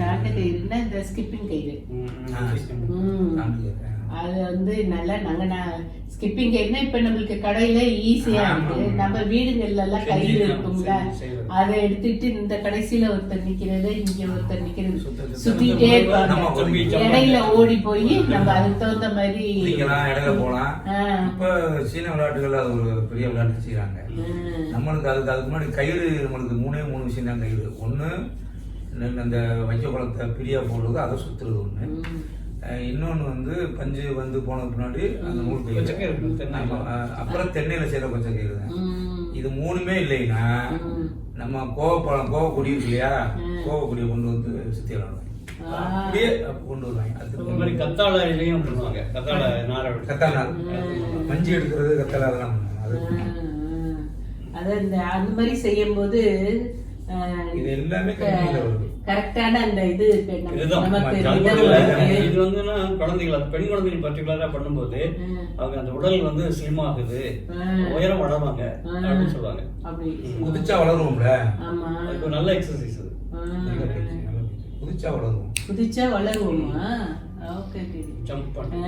தாக்க கயிறுனா இந்த ஸ்கிப்பிங் கயிறு அது வந்து நல்லா நாங்கள் நான் ஸ்கிப்பிங் கயிறுனா இப்ப நம்மளுக்கு கடையில ஈஸியா இருக்குது நம்ம வீடுங்கள்லாம் கயிறு இருக்கும்ல அதை எடுத்துட்டு இந்த கடைசியில் ஒருத்தர் நிற்கிறது இங்கே ஒருத்தர் நிக்கிறது. சுற்றிட்டே இருப்பாங்க. இடையில ஓடி போய் நம்ம அதுக்கு தகுந்த மாதிரி இடையில போகலாம். இப்போ சீன விளையாட்டுகள் ஒரு பெரிய விளையாட்டு செய்யறாங்க நம்மளுக்கு அதுக்கு அதுக்கு முன்னாடி கயிறு நம்மளுக்கு மூணே மூணு விஷயம் தான் கயிறு. ஒன்று இந்த வைக்க குளத்தை பிரியா போடுறது அதை சுத்துறது ஒண்ணு ம். அஹ் இன்னொன்னு வந்து பஞ்சு வந்து போன பின்னாடி அந்த நூல் அப்புறம் தென்னையில செய்யற கொச்சை கயிறு தான் ம். இது மூணுமே இல்லைன்னா. நம்ம கோவப்பழம் கோவக்குடி இல்லையா. கோவக்குடியை கொண்டு வந்து சுத்தி விளாடுவாங்க ஆ. அப்படியே அப்ப கொண்டு வருவாங்க அது மாதிரி கத்தாழையிலையும் பண்ணுவாங்க கத்தாழை நாரை. கத்தாழை மஞ்சி எடுக்கிறது கத்தாழை அதெல்லாம் பண்ணுவாங்க அது ம். அது இந்த அந்த மாதிரி செய்யும்போது இது எல்லாமே கம்மியில வருது. கரெக்டான அந்த இது. இது. வந்துன்னா குழந்தைகள் அது பெண் குழந்தைகள் பர்டிகுலரா பண்ணும்போது. அவங்க அந்த உடல் வந்து ஸ்லிம் ஆகுது. உயரம் வளருவாங்க. அப்படின்னு சொல்லுவாங்க. அப்படி. குதிச்சா வளருவோம்ல? ஒரு நல்ல எக்ஸசைஸ் அது. குதிச்சா வளருவோம். குதிச்சா வளருவோமா? ஓகே ஜம்ப் பண்ணி.